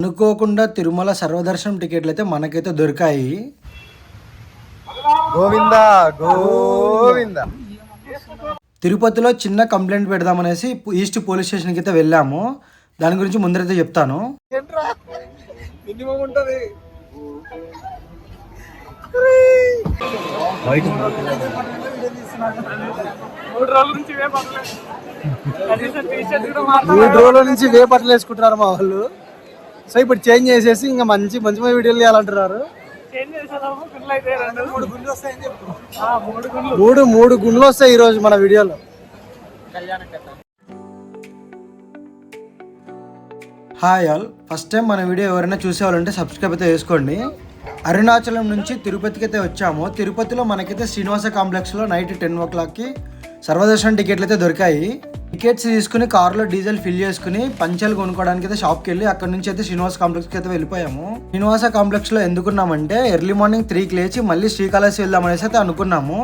అనుకోకుండా తిరుమల సర్వదర్శనం టికెట్లు అయితే మనకైతే దొరికాయి. గోవింద గోవింద. తిరుపతిలో చిన్న కంప్లైంట్ పెడదామనేసి ఈస్ట్ పోలీస్ స్టేషన్కి అయితే వెళ్ళాము. దాని గురించి ముందరైతే చెప్తాను. ఏంట్రా? మినిమం ఉంటది? మూడు రోజుల నుంచి వే బట్టలు వేసుకుంటున్నారు మా వాళ్ళు. సో ఇప్పుడు చేంజ్ చేసేసి ఇంకా మంచి మంచి మంచి వీడియోలు తీయాలంటున్నారు మూడు మూడు గుండ్లు. వస్తాయి ఈ రోజు మన వీడియోలో. Hi all. ఫస్ట్ టైం మన వీడియో ఎవరైనా చూసేవాళ్ళంటే సబ్స్క్రైబ్ అయితే చేసుకోండి. అరుణాచలం నుంచి తిరుపతికి అయితే వచ్చాము. తిరుపతిలో మనకైతే శ్రీనివాస కాంప్లెక్స్లో నైట్ టెన్ ఓ క్లాక్కి సర్వదర్శనం టికెట్లు అయితే దొరికాయి. టికెట్స్ తీసుకుని కార్లో డీజిల్ ఫిల్ చేసుకుని పంచలు కొనుక్కోవడానికి అయితే షాప్కి వెళ్ళి అక్కడ నుంచి అయితే శ్రీనివాస కాంప్లెక్స్కి అయితే వెళ్ళిపోయాము. శ్రీనివాస కాంప్లెక్స్లో ఎందుకున్నామంటే ఎర్లీ మార్నింగ్ త్రీకి లేచి మళ్ళీ శ్రీకాళహస్తి వెళ్దాం అనేసి అయితే అనుకున్నాము.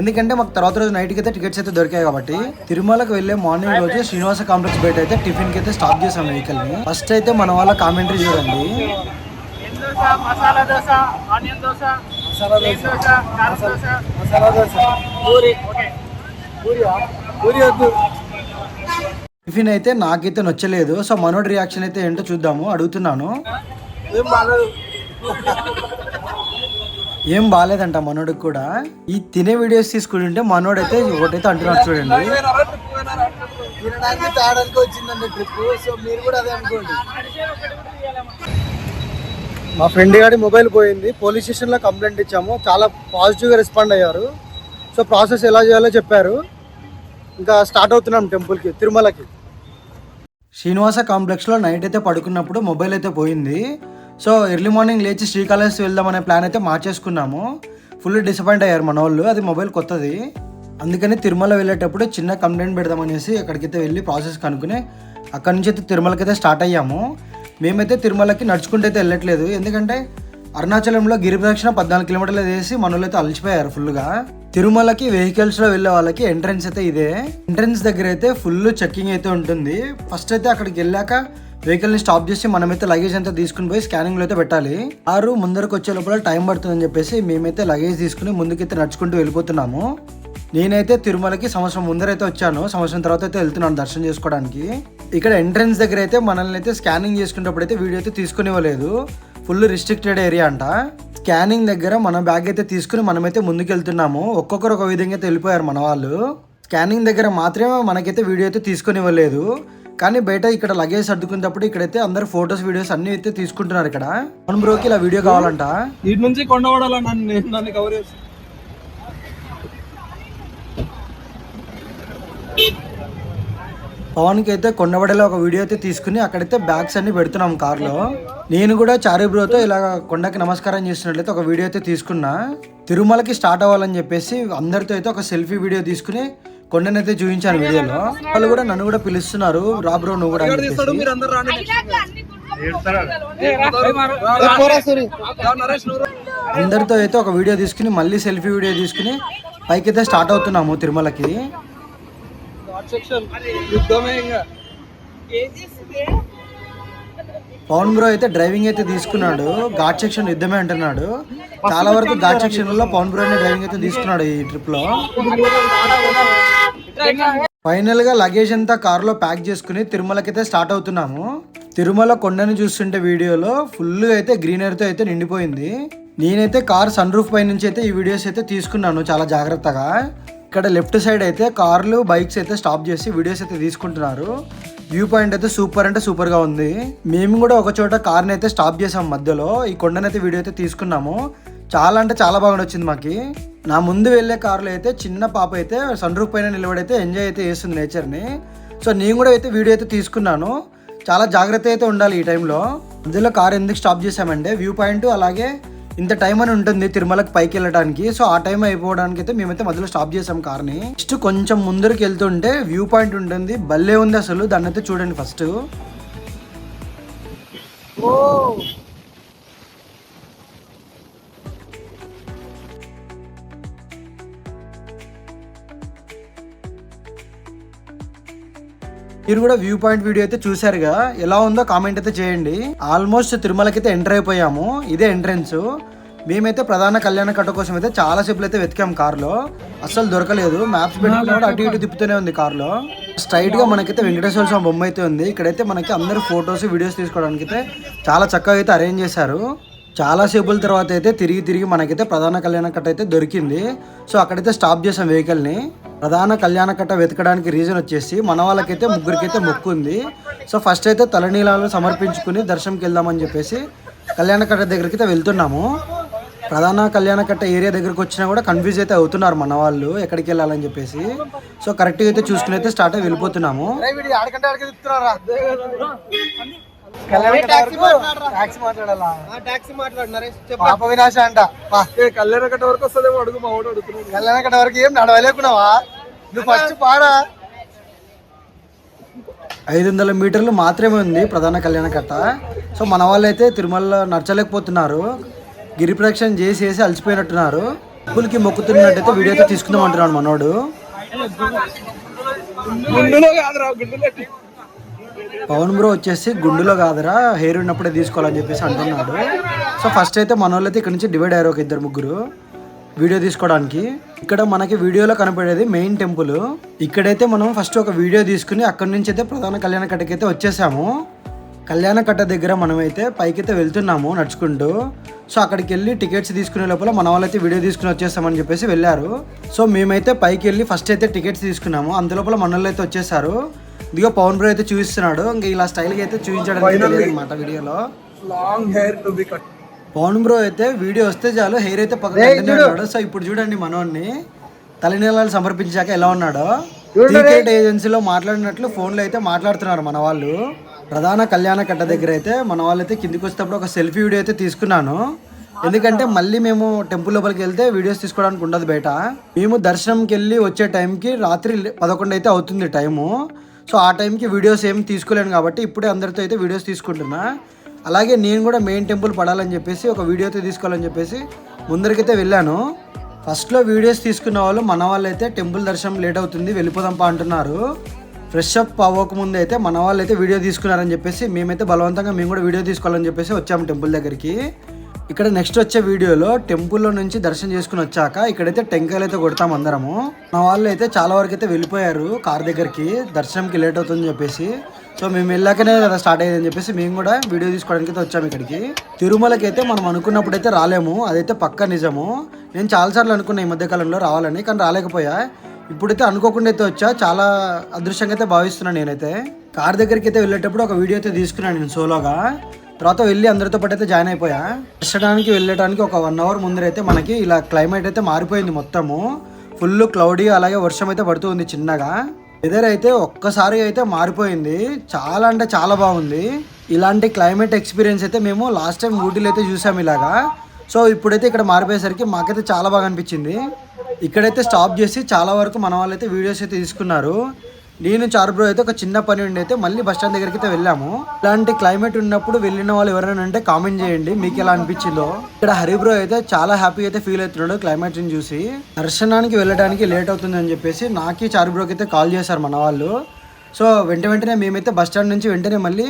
ఎందుకంటే మాకు తర్వాత రోజు నైట్కి అయితే టికెట్స్ అయితే దొరికాయి కాబట్టి తిరుమలకు వెళ్ళే మార్నింగ్ రోజు శ్రీనివాస కాంప్లెక్స్ బయట అయితే టిఫిన్కి అయితే స్టాప్ చేసాం వెహికల్ని. ఫస్ట్ అయితే మన వాళ్ళ కామెంటరీ చూడండి. మసాలా దోశ ఆనియన్ దోశ మసాలా దోశ మసాలా దోశ మసాలా దోశ. పూరి ఓకే. పూరి వద్దు. టిఫిన్ అయితే నాకైతే నచ్చలేదు. సో మనోడి రియాక్షన్ అయితే ఏంటో చూద్దాము. అడుగుతున్నాను. ఏం బాగాలేదంట మనోడికి కూడా. ఈ తినే వీడియోస్ తీసుకుంటుంటే మనోడు అయితే ఒకటైతే అంటున్నాడు చూడండి. తినడానికి వచ్చిందండి ట్రిప్ సో మీరు కూడా అదే అనుకోండి మా ఫ్రెండ్ గారి మొబైల్ పోయింది. పోలీస్ స్టేషన్లో కంప్లైంట్ ఇచ్చాము. చాలా పాజిటివ్గా రెస్పాండ్ అయ్యారు. సో ప్రాసెస్ ఎలా చేయాలో చెప్పారు. ఇంకా స్టార్ట్ అవుతున్నాం టెంపుల్కి తిరుమలకి. శ్రీనివాస కాంప్లెక్స్లో నైట్ అయితే పడుకున్నప్పుడు మొబైల్ అయితే పోయింది. సో ఎర్లీ మార్నింగ్ లేచి శ్రీకాళహస్తి వెళ్దాం అనే ప్లాన్ అయితే మార్చేసుకున్నాము. ఫుల్ డిసప్పాయింట్ అయ్యారు మన వాళ్ళు అది మొబైల్ కొత్తది. అందుకని తిరుమల వెళ్ళేటప్పుడు చిన్న కంప్లైంట్ పెడదామనేసి అక్కడికైతే వెళ్ళి ప్రాసెస్ కనుక్కుని అక్కడి నుంచి అయితే తిరుమలకి అయితే స్టార్ట్ అయ్యాము. మేమైతే తిరుమలకి నడుచుకుంటూ అయితే వెళ్ళట్లేదు. ఎందుకంటే అరుణాచలంలో గిరి ప్రదక్షిణ పద్నాలుగు కిలోమీటర్లు వేసి మనోళ్ళు అయితే అలసిపోయారు ఫుల్గా తిరుమలకి వెహికల్స్లో వెళ్ళే వాళ్ళకి ఎంట్రన్స్ అయితే ఇదే. ఎంట్రన్స్ దగ్గర అయితే ఫుల్ చెక్కింగ్ అయితే ఉంటుంది. ఫస్ట్ అయితే అక్కడికి వెళ్ళాక వెహికల్ని స్టాప్ చేసి మనమైతే లగేజ్ అంతా తీసుకుని పోయి స్కానింగ్లో అయితే పెట్టాలి. ఆరు ముందరకు వచ్చే లోపల టైం పడుతుందని చెప్పేసి మేమైతే లగేజ్ తీసుకుని ముందుకైతే నడుచుకుంటూ వెళ్ళిపోతున్నాము. నేనైతే తిరుమలకి సంవత్సరం ముందరైతే వచ్చాను. సంవత్సరం తర్వాత అయితే వెళ్తున్నాను దర్శనం చేసుకోవడానికి. ఇక్కడ ఎంట్రన్స్ దగ్గర అయితే మనల్ని అయితే స్కానింగ్ చేసుకునేటప్పుడు అయితే వీడియో అయితే తీసుకునివ్వలేదు ఫుల్ రిస్ట్రిక్టెడ్ ఏరియా అంట. స్కానింగ్ దగ్గర మన బ్యాగ్ అయితే తీసుకుని మనమైతే ముందుకెళ్తున్నాము. ఒక్కొక్కరు ఒక విధంగా అయితే వెళ్ళిపోయారు మన వాళ్ళు. స్కానింగ్ దగ్గర మాత్రమే మనకైతే వీడియో అయితే తీసుకునివ్వలేదు. కానీ బయట ఇక్కడ లగేజ్ సర్దుకునేటప్పుడు ఇక్కడైతే అందరు ఫొటోస్ వీడియోస్ అన్ని అయితే తీసుకుంటున్నారు ఇక్కడ. మనం బ్రోకి ఇలా వీడియో కావాలంట. ఇటు నుంచి కొండవాడాల నన్ను? నన్ను కవర్ పవన్కి అయితే కొండబడిలో ఒక వీడియో అయితే తీసుకుని అక్కడైతే బ్యాగ్స్ అన్ని పెడుతున్నాం కార్లో. నేను కూడా చారి బ్రోతో ఇలా కొండకి నమస్కారం చేస్తున్నట్లయితే ఒక వీడియో అయితే తీసుకున్నా. తిరుమలకి స్టార్ట్ అవ్వాలని చెప్పేసి అందరితో అయితే ఒక సెల్ఫీ వీడియో తీసుకుని కొండనైతే చూపించాను వీడియోలో. వాళ్ళు కూడా నన్ను కూడా పిలుస్తున్నారు. రా బ్రో నువ్వు కూడా అని అందరితో అయితే ఒక వీడియో తీసుకుని మళ్ళీ సెల్ఫీ వీడియో తీసుకుని పైకి అయితే స్టార్ట్ అవుతున్నాము తిరుమలకి. పవన్ బ్రో అయితే డ్రైవింగ్ అయితే తీసుకున్నాడు. ఘాట్ సెక్షన్ యుద్ధమే అంటున్నాడు. చాలా వరకు ఘాట్ సెక్షన్లో పవన్ బ్రో డ్రైవింగ్ అయితే తీసుకున్నాడు ఈ ట్రిప్లో ఫైనల్గా లగేజ్ అంతా కార్లో ప్యాక్ చేసుకుని తిరుమలకి అయితే స్టార్ట్ అవుతున్నాము. తిరుమల కొండని చూస్తుంటే వీడియోలో ఫుల్ అయితే గ్రీనరీతో అయితే నిండిపోయింది. నేనైతే కార్ సన్ రూఫ్ పై నుంచి అయితే ఈ వీడియోస్ అయితే తీసుకున్నాను చాలా జాగ్రత్తగా. ఇక్కడ లెఫ్ట్ సైడ్ అయితే కార్లు బైక్స్ అయితే స్టాప్ చేసి వీడియోస్ అయితే తీసుకుంటున్నారు. వ్యూ పాయింట్ అయితే సూపర్ అంటే సూపర్గా ఉంది. మేము కూడా ఒక చోట కార్ని అయితే స్టాప్ చేసాం మధ్యలో. ఈ కొండనైతే వీడియో అయితే తీసుకున్నాము. చాలా అంటే చాలా బాగా నచ్చింది మాకు. నా ముందు వెళ్ళే కార్లో అయితే చిన్న పాప అయితే సన్ రూఫ్ పైన నిలబడైతే ఎంజాయ్ అయితే చేస్తుంది నేచర్ని. సో నేను కూడా అయితే వీడియో అయితే తీసుకున్నాను. చాలా జాగ్రత్త అయితే ఉండాలి ఈ టైంలో మధ్యలో కార్ ఎందుకు స్టాప్ చేసామంటే వ్యూ పాయింట్ అలాగే ఇంత టైం అని ఉంటుంది తిరుమలకి పైకి వెళ్ళడానికి. సో ఆ టైం అయిపోవడానికి అయితే మేమైతే మధ్యలో స్టాప్ చేసాం కార్ని నెక్స్ట్ కొంచెం ముందరికి వెళ్తుంటే వ్యూ పాయింట్ ఉంటుంది. భలే ఉంది అసలు. దాన్ని అయితే చూడండి ఫస్ట్ ఓ! మీరు కూడా వ్యూ పాయింట్ వీడియో అయితే చూసారుగా ఎలా ఉందో కామెంట్ అయితే చేయండి. ఆల్మోస్ట్ తిరుమలకి అయితే ఎంటర్ అయిపోయాము. ఇదే ఎంట్రెన్స్ మేమైతే ప్రధాన కళ్యాణ కట్ట కోసం అయితే చాలా సేపులు అయితే వెతికాం కార్లో. అస్సలు దొరకలేదు. మ్యాప్స్ పెట్టుకుని కూడా అటు ఇటు తిప్పుతూనే ఉంది కార్లో. స్ట్రైట్గా మనకైతే వెంకటేశ్వర స్వామి బొమ్మ అయితే ఉంది. ఇక్కడైతే మనకి అందరు ఫొటోస్ వీడియోస్ తీసుకోవడానికి అయితే చాలా చక్కగా అయితే అరేంజ్ చేశారు. చాలా సేపుల తర్వాత అయితే తిరిగి తిరిగి మనకైతే ప్రధాన కళ్యాణ కట్ట అయితే దొరికింది. సో అక్కడైతే స్టాప్ చేసాం వెహికల్ని ప్రధాన కళ్యాణ కట్ట వెతకడానికి రీజన్ వచ్చేసి మన వాళ్ళకైతే ముగ్గురికైతే మొక్కు ఉంది. సో ఫస్ట్ అయితే తలనీలాలు సమర్పించుకుని దర్శనంకి వెళ్దామని చెప్పేసి కళ్యాణ కట్ట దగ్గరికి అయితే వెళ్తున్నాము. ప్రధాన కళ్యాణ కట్ట ఏరియా దగ్గరికి వచ్చినా కూడా కన్ఫ్యూజ్ అయితే అవుతున్నారు మన వాళ్ళు ఎక్కడికి వెళ్ళాలని చెప్పేసి. సో కరెక్ట్గా అయితే చూసుకుని అయితే స్టార్ట్ అయి వెళ్ళిపోతున్నాము. పాప వినాశ అంట. కళ్యాణ కట్ట వరకు వస్తుందేమో అడుగు మా వాడు అడుగుతున్నాడు. కళ్యాణ కట్ట వరకు ఏం నడవలేకున్నావా? నువ్వు ఫస్ట్ పాడా. ఐదు వందల మీటర్లు మాత్రమే ఉంది ప్రధాన కళ్యాణ కట్ట. సో మన వాళ్ళు అయితే తిరుమలలో నడచలేకపోతున్నారు. గిరి ప్రదక్షిణ చేసి చేసి అలసిపోయినట్టున్నారు. డబ్బులకి మొక్కుతున్నట్టయితే వీడియో అయితే తీసుకుందాం అంటున్నాడు మనోడు. పవన్ బ్రో వచ్చేసి గుండులో కాదురా హెయిర్ ఉన్నప్పుడే తీసుకోవాలని చెప్పేసి అంటున్నాడు. సో ఫస్ట్ అయితే మన వాళ్ళైతే ఇక్కడ నుంచి డివైడ్ అయ్యారు ఒక ఇద్దరు ముగ్గురు. వీడియో తీసుకోవడానికి. ఇక్కడ మనకి వీడియోలో కనపడేది మెయిన్ టెంపుల్. ఇక్కడైతే మనం ఫస్ట్ ఒక వీడియో తీసుకుని అక్కడి నుంచి అయితే ప్రధాన కళ్యాణ కట్టకి అయితే వచ్చేసాము. కళ్యాణ కట్ట దగ్గర మనమైతే పైకైతే వెళ్తున్నాము నడుచుకుంటూ. సో అక్కడికి వెళ్ళి టికెట్స్ తీసుకునే లోపల మన వాళ్ళైతే వీడియో తీసుకుని వచ్చేస్తామని చెప్పేసి వెళ్ళారు. సో మేమైతే పైకి వెళ్ళి ఫస్ట్ అయితే టికెట్స్ తీసుకున్నాము. అందులోపల మన వాళ్ళు అయితే వచ్చేసారు. ఇదిగో పవన్ బ్రో అయితే చూపిస్తున్నాడు. ఇంకా ఇలా స్టైల్గా అయితే చూపించడానికి అనమాట వీడియోలో. Long hair to be cut Pawan bro అయితే వీడియో వస్తే చాలు హెయిర్ అయితే పక్కన సో ఇప్పుడు చూడండి మనోడిని తలనీలాలు సమర్పించాక ఎలా ఉన్నాడో. టికెట్ ఏజెన్సీలో మాట్లాడినట్లు ఫోన్లో అయితే మాట్లాడుతున్నారు మన వాళ్ళు. ప్రధాన కళ్యాణ కట్ట దగ్గర అయితే మన వాళ్ళు అయితే కిందికి వచ్చేటప్పుడు ఒక సెల్ఫీ వీడియో అయితే తీసుకున్నాను. ఎందుకంటే మళ్ళీ మేము టెంపుల్ లోపలికి వెళ్తే వీడియోస్ తీసుకోవడానికి ఉండదు బయట మేము దర్శనంకి వెళ్ళి వచ్చే టైంకి రాత్రి పదకొండు అయితే అవుతుంది టైము. సో ఆ టైంకి వీడియోస్ ఏం తీసుకోలేను కాబట్టి ఇప్పుడే అందరితో అయితే వీడియోస్ తీసుకుంటున్నా. అలాగే నేను కూడా మెయిన్ టెంపుల్ పడాలని చెప్పేసి ఒక వీడియో అయితే తీసుకోవాలని చెప్పేసి ముందరికైతే వెళ్ళాను. ఫస్ట్లో వీడియోస్ తీసుకున్న వాళ్ళు మన వాళ్ళు అయితే టెంపుల్ దర్శనం లేట్ అవుతుంది వెళ్ళిపోదాంపా అంటున్నారు. ఫ్రెష్ అప్ అవ్వకముందు అయితే మన వాళ్ళు అయితే వీడియో తీసుకున్నారని చెప్పేసి మేమైతే బలవంతంగా మేము కూడా వీడియో తీసుకోవాలని చెప్పేసి వచ్చాము టెంపుల్ దగ్గరికి. ఇక్కడ నెక్స్ట్ వచ్చే వీడియోలో టెంపుల్లో నుంచి దర్శనం చేసుకుని వచ్చాక ఇక్కడైతే టెంకాయలు అయితే కొడతాం అందరము. మా వాళ్ళు అయితే చాలా వరకు అయితే వెళ్ళిపోయారు కార్ దగ్గరికి దర్శనంకి లేట్ అవుతుందని చెప్పేసి. సో మేము వెళ్ళాకనే కదా స్టార్ట్ అయ్యేదని చెప్పేసి మేము కూడా వీడియో తీసుకోవడానికి అయితే వచ్చాము ఇక్కడికి. తిరుమలకి అయితే మనం అనుకున్నప్పుడు అయితే రాలేము అదైతే పక్క నిజము. నేను చాలాసార్లు అనుకున్నా ఈ మధ్యకాలంలో రావాలని కానీ రాలేకపోయా. ఇప్పుడైతే అనుకోకుండా అయితే వచ్చా చాలా అదృష్టంగా అయితే భావిస్తున్నాను నేనైతే. కార్ దగ్గరికి అయితే వెళ్ళేటప్పుడు ఒక వీడియో అయితే తీసుకున్నాను నేను సోలోగా తర్వాత వెళ్ళి అందరితో పాటు అయితే జాయిన్ అయిపోయా. దర్శనానికి వెళ్ళడానికి ఒక వన్ అవర్ ముందరైతే మనకి ఇలా క్లైమేట్ అయితే మారిపోయింది మొత్తము. ఫుల్ క్లౌడీ అలాగే వర్షం అయితే పడుతూ ఉంది చిన్నగా. వెదర్ అయితే ఒక్కసారి అయితే మారిపోయింది. చాలా అంటే చాలా బాగుంది. ఇలాంటి క్లైమేట్ ఎక్స్పీరియన్స్ అయితే మేము లాస్ట్ టైం ఊటీలో అయితే చూసాము ఇలాగా. సో ఇప్పుడైతే ఇక్కడ మారిపోయేసరికి మాకైతే చాలా బాగా అనిపించింది. ఇక్కడైతే స్టాప్ చేసి చాలా వరకు మన వాళ్ళైతే వీడియోస్ అయితే తీసుకున్నారు. నేను చార్బ్రో అయితే ఒక చిన్న పని ఉండి అయితే మళ్ళీ బస్ స్టాండ్ దగ్గరికి అయితే వెళ్ళాము. ఇలాంటి క్లైమేట్ ఉన్నప్పుడు వెళ్ళిన వాళ్ళు ఎవరైనా అంటే కామెంట్ చేయండి. మీకు ఎలా అనిపించిందో. ఇక్కడ హరిబ్రో అయితే చాలా హ్యాపీ అయితే ఫీల్ అవుతున్నాడు క్లైమేట్ని చూసి. దర్శనానికి వెళ్ళడానికి లేట్ అవుతుంది అని చెప్పేసి నాకి చార్బ్రోకి అయితే కాల్ చేశారు మన వాళ్ళు. సో వెంట వెంటనే మేమైతే బస్ స్టాండ్ నుంచి వెంటనే మళ్ళీ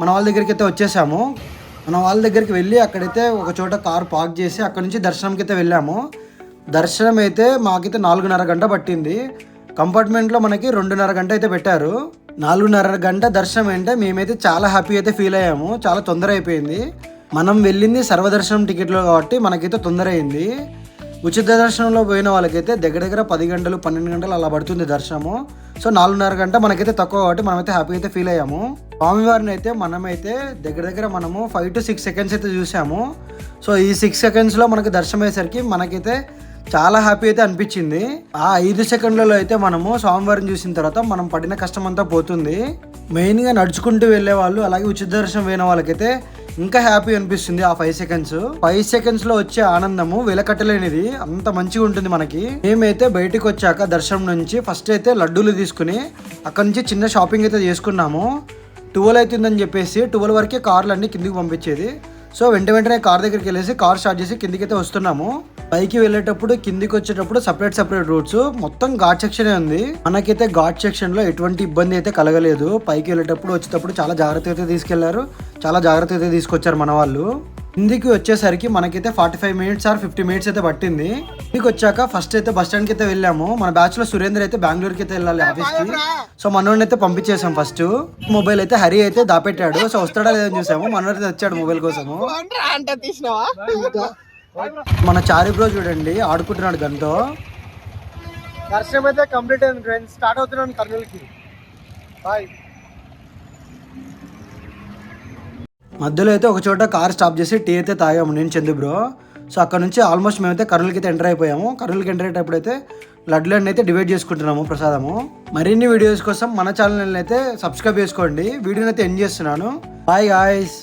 మన వాళ్ళ దగ్గరికి అయితే వచ్చేసాము. మన వాళ్ళ దగ్గరికి వెళ్ళి అక్కడైతే ఒక చోట కార్ పార్క్ చేసి అక్కడ నుంచి దర్శనంకి అయితే వెళ్ళాము. దర్శనం అయితే మాకైతే నాలుగున్నర గంట పట్టింది. కంపార్ట్మెంట్లో మనకి రెండున్నర గంట అయితే పెట్టారు. నాలుగున్నర గంట దర్శనం అంటే మేమైతే చాలా హ్యాపీ అయితే ఫీల్ అయ్యాము. చాలా తొందర అయిపోయింది. మనం వెళ్ళింది సర్వదర్శనం టికెట్లో కాబట్టి మనకైతే తొందర అయింది. ఉచిత దర్శనంలో పోయిన వాళ్ళకైతే దగ్గర దగ్గర పది గంటలు పన్నెండు గంటలు అలా పడుతుంది దర్శనము. సో నాలుగున్నర గంట మనకైతే తక్కువ కాబట్టి మనమైతే హ్యాపీ అయితే ఫీల్ అయ్యాము. స్వామివారిని అయితే మనమైతే దగ్గర దగ్గర మనము ఫైవ్ టు సిక్స్ సెకండ్స్ అయితే చూసాము. సో ఈ సిక్స్ సెకండ్స్లో మనకి దర్శనం అయ్యేసరికి మనకైతే చాలా హ్యాపీ అయితే అనిపించింది. ఆ ఐదు సెకండ్లలో అయితే మనము స్వామివారిని చూసిన తర్వాత మనం పడిన కష్టం అంతా పోతుంది. మెయిన్గా నడుచుకుంటూ వెళ్ళే వాళ్ళు అలాగే ఉచిత దర్శనం పోయిన వాళ్ళకైతే ఇంకా హ్యాపీ అనిపిస్తుంది ఆ ఫైవ్ సెకండ్స్ ఫైవ్ సెకండ్స్లో వచ్చే ఆనందము వెలకట్టలేనిది అంత మంచిగా ఉంటుంది మనకి. మేమైతే బయటకు వచ్చాక దర్శనం నుంచి ఫస్ట్ అయితే లడ్డూలు తీసుకుని అక్కడ నుంచి చిన్న షాపింగ్ అయితే చేసుకున్నాము. ట్వెల్వ్ అవుతుందని చెప్పేసి ట్వెల్వ్ వరకే కార్లు అన్ని కిందికి పంపించేది. సో వెంట వెంటనే కార్ దగ్గరికి వెళ్ళేసి కార్ స్టార్ట్ చేసి కిందికైతే వస్తున్నాము. పైకి వెళ్ళేటప్పుడు కిందికి వచ్చేటప్పుడు సపరేట్ సపరేట్ రూట్స్ మొత్తం ఘాట్ సెక్షనే ఉంది. మనకైతే ఘాట్ సెక్షన్లో ఎటువంటి ఇబ్బంది అయితే కలగలేదు. పైకి వెళ్ళేటప్పుడు వచ్చేటప్పుడు చాలా జాగ్రత్త అయితే తీసుకెళ్ళారు. చాలా జాగ్రత్త అయితే తీసుకొచ్చారు మన వాళ్ళు. కిందికి వచ్చేసరికి మనకైతే forty five minutes or fifty minutes అయితే పట్టింది. ఇంటికి వచ్చాక ఫస్ట్ అయితే బస్ స్టాండ్కి అయితే వెళ్ళాము. మన బ్యాచ్లో సురేందర్ అయితే బెంగళూరుకి అయితే వెళ్ళాలి ఆఫీస్కి. సో మనోడిని అయితే పంపించేసాం ఫస్ట్ మొబైల్ అయితే హరి అయితే దాపెట్టాడు. సో వస్తాడా లేదని చూసాము. మనోడు అయితే వచ్చాడు మొబైల్ కోసము. మన చారి బ్రో చూడండి ఆడుకుంటున్నాడు గంతో. దర్శనం అయితే కంప్లీట్ అయింది ఫ్రెండ్స్ స్టార్ట్ అవుతున్నాను కర్నూలుకి. బాయ్ మధ్యలో అయితే ఒక చోట కార్ స్టాప్ చేసి టీ అయితే తాగాము నేను చందు బ్రో. సో అక్కడ నుంచి ఆల్మోస్ట్ మేమైతే కర్నూలుకి అయితే ఎంటర్ అయిపోయాము. కర్నూలుకి ఎంటర్ అయ్యేటప్పుడు అయితే లడ్లన్నీ అయితే డివైడ్ చేసుకుంటున్నాము ప్రసాదము. మరిన్ని వీడియోస్ కోసం మన ఛానల్ అయితే సబ్స్క్రైబ్ చేసుకోండి. వీడియోని అయితే ఎండ్ చేస్తున్నాను. Bye guys